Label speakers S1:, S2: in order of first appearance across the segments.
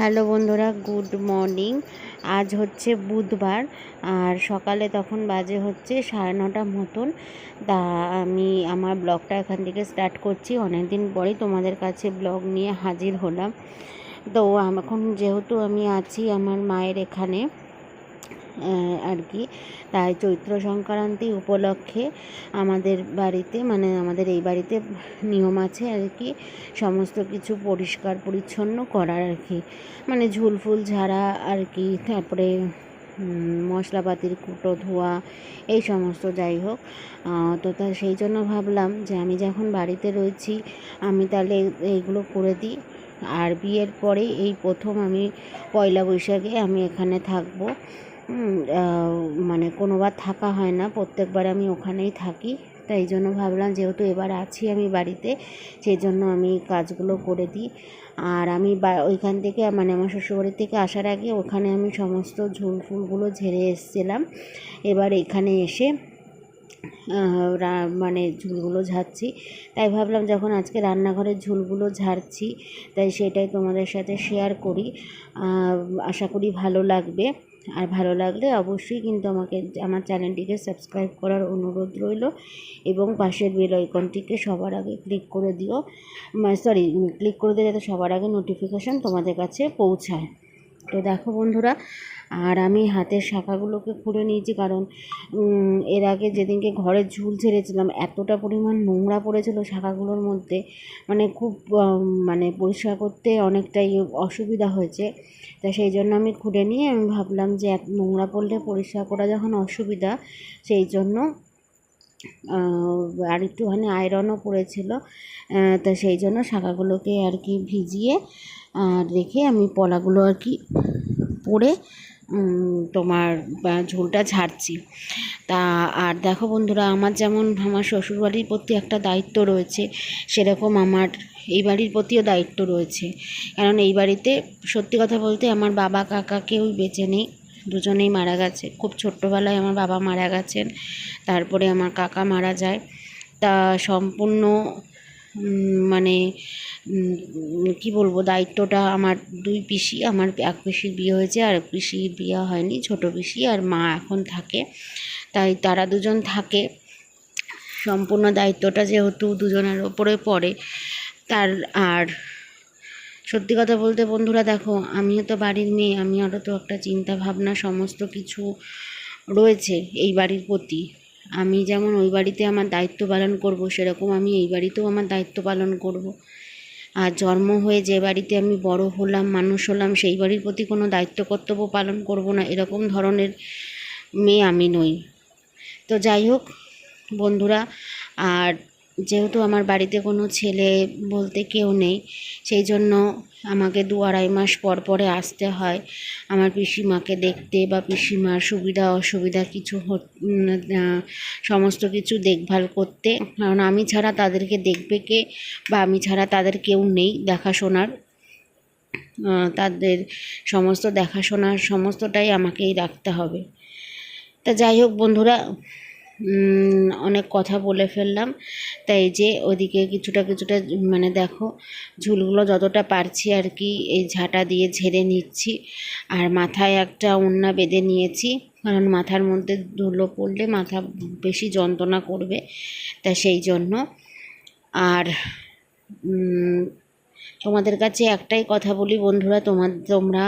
S1: Hello বন্ধুরা, good morning. আজ হচ্ছে বুধবার, আর সকালে তখন বাজে হচ্ছে সাড়ে নটা মতন। তা আমি আমার ব্লগটা এখান থেকে স্টার্ট করছি। অনেক দিন পরেই তোমাদের কাছে ব্লগ নিয়ে হাজির হলাম। তো এখন যেহেতু আমি আছি আমার মায়ের এখানে আর কি। তাই চৈত্র সংক্রান্তি উপলক্ষে আমাদের বাড়িতে মানে আমাদের এই বাড়িতে নিয়ম আছে আর কি, সমস্ত কিছু পরিষ্কার পরিচ্ছন্ন করার আর কি। মানে ঝুল ফুল ঝাড়া আর কি, তারপরে মশলাপাতির কুটো, ধোয়া, এই সমস্ত যাই হোক। তো তা সেই জন্য ভাবলাম যে আমি যখন বাড়িতে রয়েছি, আমি তাহলে এইগুলো করে দিই। আর বিয়ের পরে এই প্রথম আমি পয়লা বৈশাখে আমি এখানে থাকব। মানে কোনোবার থাকা হয় না। প্রত্যেকবার আমি ওখানেই থাকি। তাই জন্য ভাবলাম যেহেতু এবার আছি আমি বাড়িতে সেই জন্য আমি কাজগুলো করে দিই। আর আমি বা, ওইখান থেকে মানে আমার শ্বশুরবাড়ি থেকে আসার আগে ওখানে আমি সমস্ত ঝুল ফুলগুলো ঝেড়ে এসেছিলাম। এবার এখানে এসে মানে ঝুলগুলো ঝাড়ছি। তাই ভাবলাম যখন আজকে রান্নাঘরের ঝুলগুলো ঝাড়ছি, তাই সেটাই তোমাদের সাথে শেয়ার করি। আশা করি ভালো লাগবে। আর ভালো লাগলে অবশ্যই কিন্তু আমাকে, আমার চ্যানেলটিকে সাবস্ক্রাইব করার অনুরোধ রইল এবং পাশের বেল আইকনটিকে সবার আগে ক্লিক করে দিও সরি ক্লিক করে দিলে যাতে সবার আগে নোটিফিকেশান তোমাদের কাছে পৌঁছায়। তো দেখো বন্ধুরা, আর আমি হাতের শাখাগুলোকে খুলে নিয়েছি কারণ এর আগে যেদিনকে ঘরে ঝুল ছেড়েছিলাম এতটা পরিমাণ নোংরা পড়েছিল শাখাগুলোর মধ্যে। মানে খুব মানে পরিষ্কার করতে অনেকটাই অসুবিধা হয়েছে। তা সেই জন্য আমি খুঁড়ে নিয়ে আমি ভাবলাম যে, নোংরা পড়লে পরিষ্কার করা যখন অসুবিধা, সেই জন্য আর একটুখানি আয়রনও পড়েছিল। তা সেই জন্য শাখাগুলোকে আর কি ভিজিয়ে, আর রেখে আমি পলাগুলো আর কি পরে তোমার ঝোলটা ঝাড়ছি। তা আর দেখো বন্ধুরা, আমার যেমন, আমার শ্বশুরবাড়ির প্রতি একটা দায়িত্ব রয়েছে, সেরকম আমার এই বাড়ির প্রতিও দায়িত্ব রয়েছে। কারণ এই বাড়িতে সত্যি কথা বলতে আমার বাবা কাকা কেউই বেঁচে নেই। দুজনেই মারা গেছে। খুব ছোট্টবেলায় আমার বাবা মারা গেছেন, তারপরে আমার কাকা মারা যায়। তা সম্পূর্ণ মানে কি বলব, দায়িত্বটা আমার, দুই পিসি, আমার এক পিসির বিয়ে হয়েছে আর এক পিসির বিয়ে হয়নি, ছোট পিসি আর মা এখন থাকে। তাই তারা দুজন থাকে। সম্পূর্ণ দায়িত্বটা যেহেতু দুজনের ওপরে পড়ে, তার আর সত্যি কথা বলতে বন্ধুরা দেখো, আমিও তো বাড়ির মেয়ে আমি আরও তো একটা চিন্তা ভাবনা, সমস্ত কিছু রয়েছে এই বাড়ির প্রতি। আমি যেমন ওই বাড়িতে আমার দায়িত্ব পালন করব, সেরকম আমি এই বাড়িতেও আমার দায়িত্ব পালন করব। আর জন্ম হয়ে যে বাড়িতে আমি বড় হলাম, মানুষ হলাম, সেই বাড়ির প্রতি কোনো দায়িত্ব কর্তব্য পালন করব না, এরকম ধরনের মেয়ে আমি নই। তো যাই হোক বন্ধুরা, আর যেহেতু আমার বাড়িতে কোনো ছেলে বলতে কেউ নেই, সেই জন্য আমাকে দু আড়াই মাস পর পরে আসতে হয়। আমার পিসিমাকে দেখতে বা পিসিমার সুবিধা, অসুবিধা কিছু সমস্ত কিছু দেখভাল করতে। কারণ আমি ছাড়া তাদেরকে দেখবে কে বা আমি ছাড়া তাদের কেউ নেই দেখাশোনার। তাদের সমস্ত দেখাশোনার সমস্তটাই আমাকেই রাখতে হবে। তা যাই হোক বন্ধুরা অনেক কথা বলে ফেললাম। তাই যে ওদিকে কিছুটা কিছুটা মানে দেখো, ঝুলগুলো যতটা পারছি আর কি, এই ঝাঁটা দিয়ে ঝেড়ে নিচ্ছি। আর মাথায় একটা ওড়না বেঁধে নিয়েছি, কারণ মাথার মধ্যে ধুলো পড়লে মাথা বেশি যন্ত্রণা করবে, তা সেই জন্য। আর তোমাদের কাছে একটাই কথা বলি বন্ধুরা, তোমার, তোমরা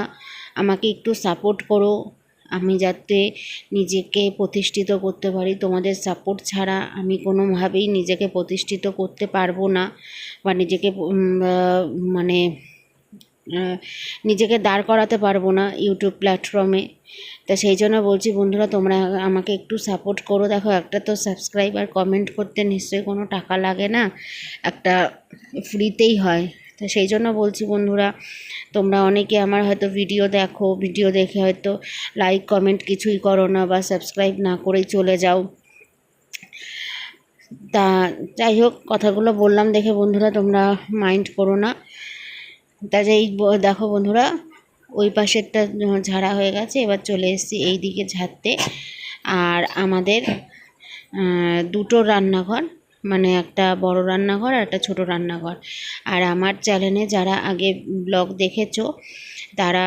S1: আমাকে একটু সাপোর্ট করো। আমি যাতে নিজেকে প্রতিষ্ঠিত করতে পারি, তোমাদের সাপোর্ট ছাড়া আমি কোনোভাবেই নিজেকে প্রতিষ্ঠিত করতে পারব না বা নিজেকে মানে নিজেকে দাঁড় করাতে পারব না ইউটিউব প্ল্যাটফর্মে তা সেই জন্য বলছি, বন্ধুরা, তোমরা আমাকে একটু সাপোর্ট করো। দেখো, একটা তো সাবস্ক্রাইব আর কমেন্ট করতে নিশ্চয়ই কোনো টাকা লাগে না। একটা ফ্রিতেই হয়। সেই জন্য বলছি বন্ধুরা, তোমরা অনেকে আমার হয়তো ভিডিও দেখো ভিডিও দেখে হয়তো লাইক কমেন্ট কিছুই করো না বা সাবস্ক্রাইব না করেই চলে যাও। তা যাই হোক, কথাগুলো বললাম দেখে বন্ধুরা তোমরা মাইন্ড করো না। তা যেই ব- দেখো বন্ধুরা, ওই পাশেরটা ঝাড়া হয়ে গেছে, এবার চলে এসেছি এই দিকে ঝাড়তে। আর আমাদের দুটো রান্নাঘর মানে একটা বড় রান্নাঘর আর একটা ছোট রান্নাঘর। আর আমার চ্যানেলে যারা আগে ব্লগ দেখেছ, তারা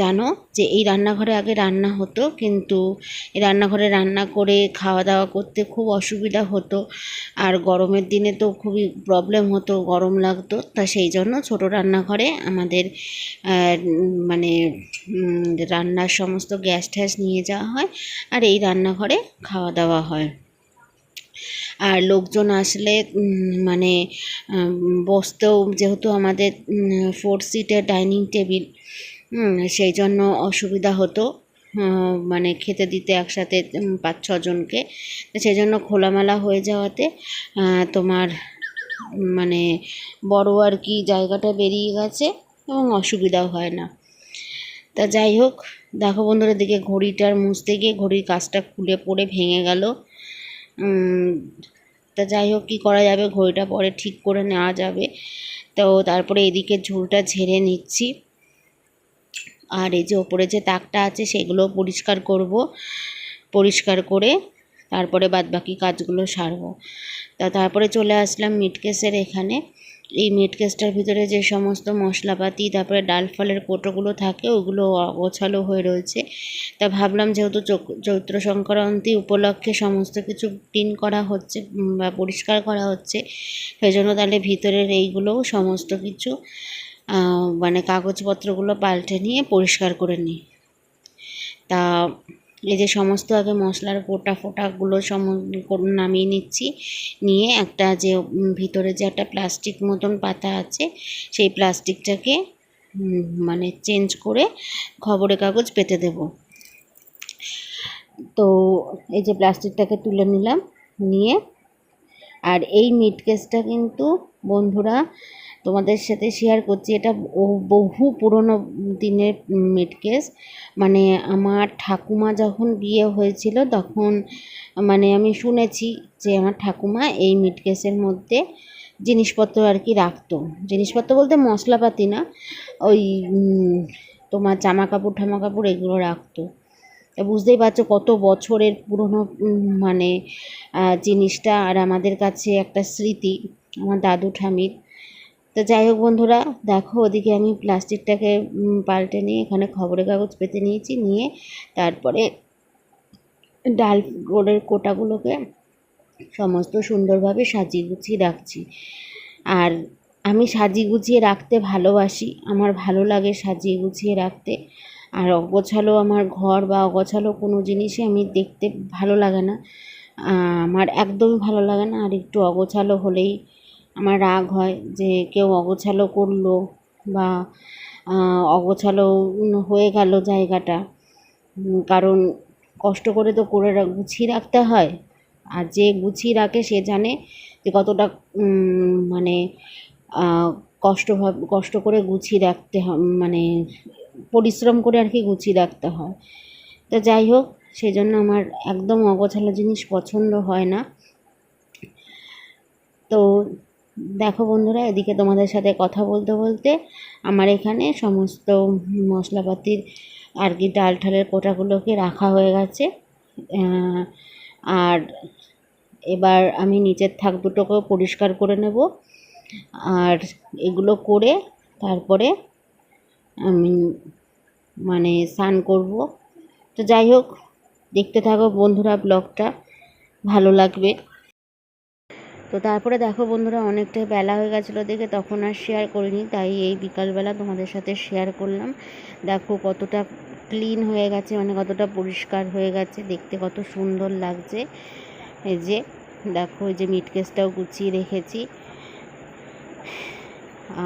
S1: জানো যে এই রান্নাঘরে আগে রান্না হতো, কিন্তু এই রান্নাঘরে রান্না করে খাওয়া দাওয়া করতে খুব অসুবিধা হতো। আর গরমের দিনে তো খুবই প্রবলেম হতো, গরম লাগতো। তা সেই জন্য ছোট রান্নাঘরে আমাদের মানে রান্নার সমস্ত গ্যাস ট্যাস নিয়ে যাওয়া হয়, আর এই রান্নাঘরে খাওয়া দাওয়া হয়। আর লোকজন আসলে মানে বসতেও যেহেতু আমাদের ফোর সিটের ডাইনিং টেবিল সেই জন্য অসুবিধা হতো মানে খেতে দিতে একসাথে পাঁচ ছজনকে সেই জন্য খোলামেলা হয়ে যাওয়াতে তোমার মানে বড় আর কি জায়গাটা বেরিয়ে গেছে এবং অসুবিধাও হয় না। তা যাই হোক, দেখো বন্ধুরা দিকে ঘড়িটার মুছতে গিয়ে ঘড়ির কাজটা খুলে পড়ে ভেঙে গেল। তা যাই হোক, কী করা যাবে? ঘড়িটা পরে ঠিক করে নেওয়া যাবে। তো তারপরে এদিকে ঝুলটা ঝেড়ে নিচ্ছি। আর এই যে ওপরে যে তাকটা আছে সেগুলো পরিষ্কার করব। পরিষ্কার করে তারপরে বাদবাকি কাজগুলো সারবো। তা তারপরে চলে আসলাম মিটকেসের এখানে। এই মিট কেসটার ভিতরে যে সমস্ত মশলাপাতি, তারপরে ডাল ফলের কোটোগুলো থাকে, ওগুলো অগোছালো হয়ে রয়েছে। তা ভাবলাম যেহেতু চৈত্র সংক্রান্তি উপলক্ষে সমস্ত কিছু ক্লিন করা হচ্ছে বা পরিষ্কার করা হচ্ছে সেই জন্য তাহলে ভিতরের এইগুলোও সমস্ত কিছু মানে কাগজপত্রগুলো পাল্টে নিয়ে পরিষ্কার করে নিই। তা এই যে সমস্ত আগে মশলার গোটা ফোটাগুলো সম নামিয়ে নিচ্ছি। নিয়ে একটা যে ভিতরে যে একটা প্লাস্টিক মতন পাতা আছে, সেই প্লাস্টিকটাকে মানে চেঞ্জ করে খবরের কাগজ পেতে দেব। তো এই যে প্লাস্টিকটাকে তুলে নিলাম, নিয়ে। আর এই মিট কেসটা কিন্তু বন্ধুরা তোমাদের সাথে শেয়ার করছি। এটা বহু পুরনো দিনের কেস মানে আমার ঠাকুমা যখন বিয়ে হয়েছিল তখন মানে আমি শুনেছি যে আমার ঠাকুমা এই কেসের মধ্যে জিনিসপত্র আর কি রাখতো। জিনিসপত্র বলতে মশলাপাতি না, ওই তোমার জামা কাপড় ঠামা কাপড় এগুলো রাখতো। বুঝতেই পারছ কত বছরের পুরনো মানে জিনিসটা। আর আমাদের কাছে একটা স্মৃতি, আমার দাদু ঠামির তো যাই হোক বন্ধুরা, দেখো ওদিকে আমি প্লাস্টিকটাকে পাল্টে নিয়ে এখানে খবরের কাগজ পেতে নিয়েছি, নিয়ে তারপরে ডাল গোড়ের কোটাগুলোকে সমস্ত সুন্দরভাবে সাজিয়ে গুছিয়ে রাখছি। আর আমি সাজিয়ে গুছিয়ে রাখতে ভালোবাসি, আমার ভালো লাগে সাজিয়ে গুছিয়ে রাখতে। আর অগোছালো আমার ঘর বা অগোছালো কোনো জিনিসই আমি দেখতে ভালো লাগে না। আমার একদমই ভালো লাগে না, আর একটু অগোছালো হলেই আমার রাগ হয় যে কেউ অগোছালো করল বা অগোছালো হয়ে গেল জায়গাটা। কারণ কষ্ট করে তো করে গুছিয়ে রাখতে হয়। আর যে গুছিয়ে রাখে সে জানে যে কতটা মানে কষ্ট কষ্ট করে গুছিয়ে রাখতে হয় মানে পরিশ্রম করে আর কি গুছিয়ে রাখতে হয়। তো যাই হোক সেই জন্য আমার একদম অগোছালো জিনিস পছন্দ হয় না। তো দেখো বন্ধুরা, এদিকে তোমাদের সাথে কথা বলতে বলতে আমার এখানে সমস্ত মশলাপাতির আর কি ডাল ঠালের কোটাগুলোকে রাখা হয়ে গেছে। আর এবার আমি নিচের থাক দুটোকেও পরিষ্কার করে নেব। আর এগুলো করে তারপরে আমি মানে স্নান করব। তো যাই হোক, দেখতে থাকো বন্ধুরা, ব্লগটা ভালো লাগবে। তো তারপরে দেখো বন্ধুরা, অনেকটাই বেলা হয়ে গেছিল দেখে, তখন আর শেয়ার করিনি, তাই এই বিকালবেলা তোমাদের সাথে শেয়ার করলাম। দেখো কতটা ক্লিন হয়ে গেছে মানে কতটা পরিষ্কার হয়ে গেছে, দেখতে কত সুন্দর লাগছে। এই যে, দেখো এই যে মিট কেসটাও গুছিয়ে রেখেছি।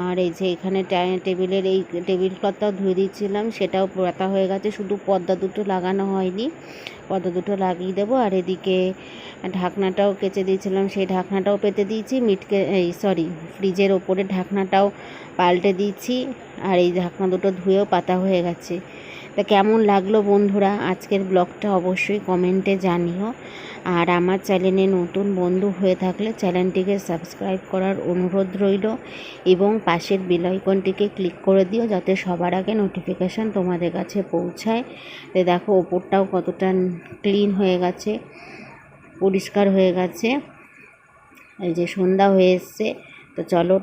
S1: আর এই যে এখানে টেবিলের এই টেবিল ক্লথটাও ধুয়ে দিচ্ছিলাম, সেটাও পাতা হয়ে গেছে, শুধু পর্দা দুটো লাগানো হয়নি। পর্দা দুটো লাগিয়ে দেবো, আর এদিকে ঢাকনাটাও কেচে দিয়েছিলাম, সেই ঢাকনাটাও পেতে দিয়েছি, মিটকে, এই সরি, ফ্রিজের ওপরে ঢাকনাটাও পাল্টে দিয়েছি আর এই ঢাকনা দুটো ধুয়েও পাতা হয়ে গেছে। তা কেমন লাগল বন্ধুরা? আজকের ব্লগটা অবশ্যই কমেন্টে জানিও। আর আমার চ্যানেলে নতুন বন্ধু হয়ে থাকলে চ্যানেলটিকে সাবস্ক্রাইব করার অনুরোধ রইল এবং পাশের বেল আইকনটিকে ক্লিক করে দিও যাতে সবার আগে নোটিফিকেশান তোমাদের কাছে পৌঁছায়। তো দেখো, ওপরটাও কতটা ক্লিন হয়ে গেছে, পরিষ্কার হয়ে গেছে। এই যে সন্ধ্যা হয়ে এসছে, তো চলো